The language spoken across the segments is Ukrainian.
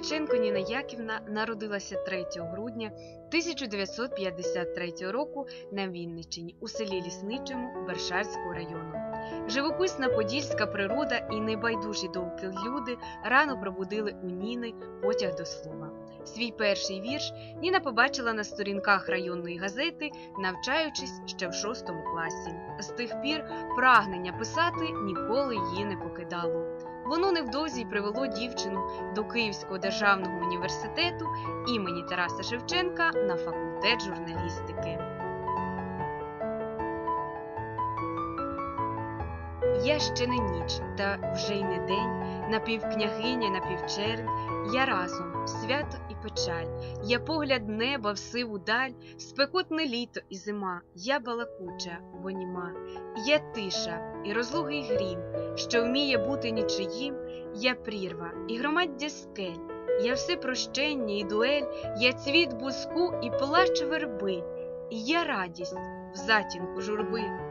Ткаченко Ніна Яківна народилася 3 грудня 1953 року на Вінниччині у селі Лісничому Бершарського району. Живописна подільська природа і небайдужі довкіл люди рано пробудили у Ніни потяг до слова. Свій перший вірш Ніна побачила на сторінках районної газети, навчаючись ще в шостому класі. З тих пір прагнення писати ніколи її не покидало. Воно невдовзі й привело дівчину до Київського державного університету імені Тараса Шевченка на факультет журналістики. Я ще не ніч, та вже й не день, напівкнягиня, напівчернь, я разом, свято і печаль, я погляд неба в сиву даль, спекотне літо і зима, я балакуча, бо німа, я тиша і розлугий грім, що вміє бути нічиїм, я прірва і громаддя скель, я все прощення і дуель, я цвіт буску і плач верби, і я радість в затінку журби.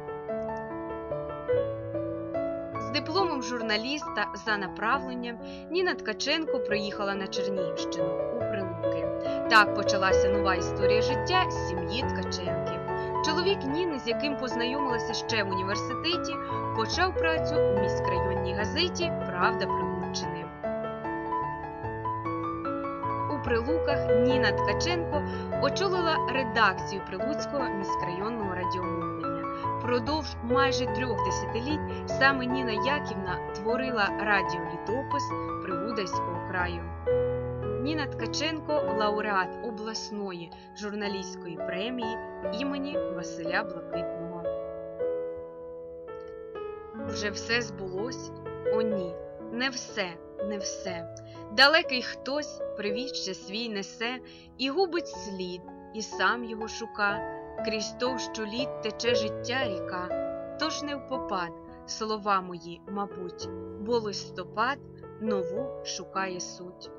З дипломом журналіста за направленням Ніна Ткаченко приїхала на Чернігівщину у Прилуки. Так почалася нова історія життя сім'ї Ткаченків. Чоловік Ніни, з яким познайомилася ще в університеті, почав працю у міськрайонній газеті Правда Прилуччини. У Прилуках Ніна Ткаченко очолила редакцію Прилуцького міськрайонного радіомовлення. Впродовж майже трьох десятиліть саме Ніна Яківна творила радіолітопис Прилудайського краю. Ніна Ткаченко лауреат обласної журналістської премії імені Василя Блакитного. Вже все збулось? О, ні, не все, не все. Далекий хтось привіт ще свій несе і губить слід, і сам його шука. Крізь товщу літ тече життя ріка, тож не впопад слова мої, мабуть, бо листопад нову шукає суть.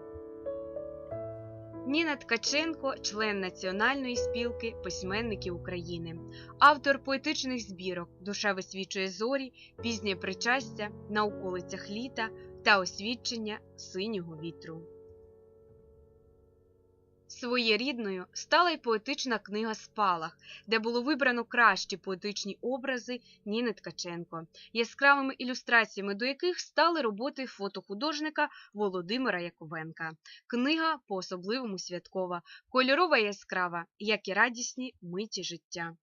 Ніна Ткаченко, член Національної спілки письменників України, автор поетичних збірок Душа висвічує зорі, пізнє причастя на околицях літа та освідчення синього вітру. Своєрідною стала й поетична книга Спалах, де було вибрано кращі поетичні образи Ніни Ткаченко, яскравими ілюстраціями до яких стали роботи фотохудожника Володимира Яковенка. Книга по-особливому святкова, кольорова яскрава, як і радісні миті життя.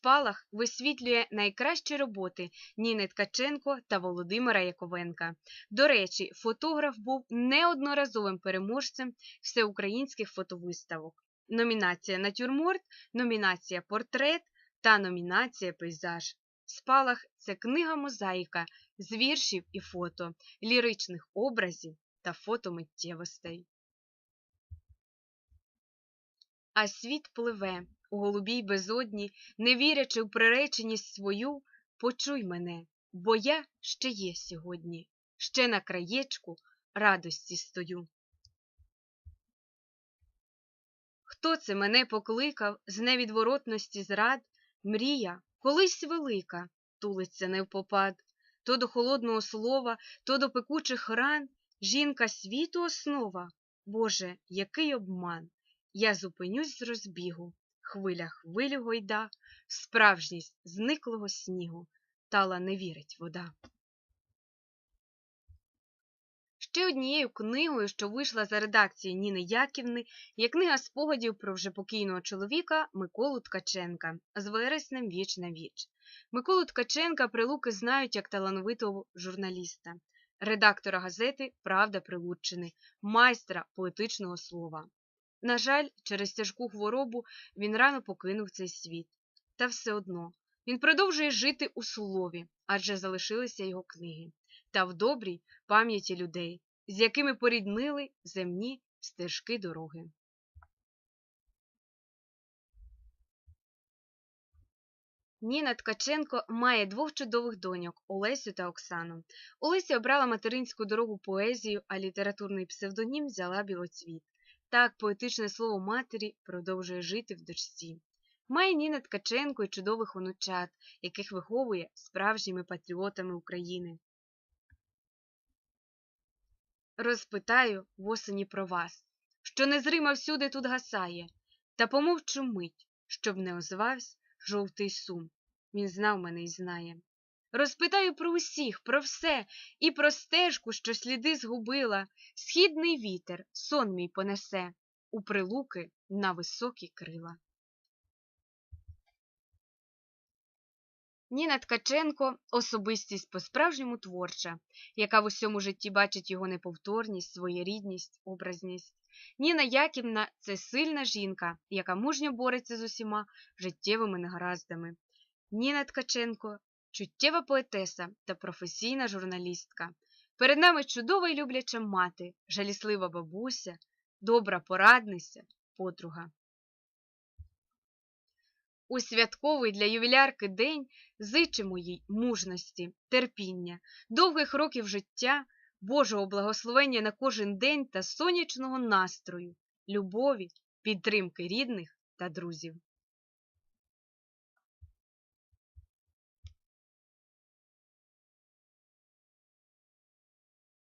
Спалах висвітлює найкращі роботи Ніни Ткаченко та Володимира Яковенка. До речі, фотограф був неодноразовим переможцем всеукраїнських фотовиставок. Номінація Натюрморт, номінація Портрет та номінація Пейзаж. Спалах це книга мозаїка з віршів і фото, ліричних образів та фотомиттєвостей. А світ пливе у голубій безодні, не вірячи в приреченість свою, почуй мене, бо я ще є сьогодні, ще на краєчку радості стою. Хто це мене покликав з невідворотності зрад, мрія, колись велика, тулиться невпопад, то до холодного слова, то до пекучих ран, жінка світу основа, Боже, який обман! Я зупинюсь з розбігу, хвиля хвилю гойда, справжність зниклого снігу, тала не вірить вода. Ще однією книгою, що вийшла за редакцією Ніни Яківни, є книга спогадів про вже покійного чоловіка Миколу Ткаченка з вереснем віч на віч. Миколу Ткаченка прилуки знають як талановитого журналіста, редактора газети Правда Прилуччини, майстра поетичного слова. На жаль, через тяжку хворобу він рано покинув цей світ. Та все одно він продовжує жити у слові, адже залишилися його книги, та в добрій пам'яті людей, з якими поріднили земні стежки дороги. Ніна Ткаченко має двох чудових доньок Олесю та Оксану. Олеся обрала материнську дорогу поезію, а літературний псевдонім взяла білоцвіт. Так поетичне слово матері продовжує жити в дочці. Має Ніна Ткаченко й чудових онучат, яких виховує справжніми патріотами України. Розпитаю восені про вас, що незрима всюди тут гасає, та помовчу мить, щоб не озвався жовтий сум. Він знав мене і знає. Розпитаю про усіх, про все, і про стежку, що сліди згубила, східний вітер, сон мій понесе у прилуки на високі крила. Ніна Ткаченко особистість по-справжньому творча, яка в усьому житті бачить його неповторність, своєрідність, образність. Ніна Яківна це сильна жінка, яка мужньо бореться з усіма життєвими негараздами. Ніна Ткаченко чуттєва поетеса та професійна журналістка. Перед нами чудова й любляча мати, жаліслива бабуся, добра порадниця, подруга. У святковий для ювілярки день зичимо їй мужності, терпіння, довгих років життя, Божого благословення на кожен день та сонячного настрою, любові, підтримки рідних та друзів.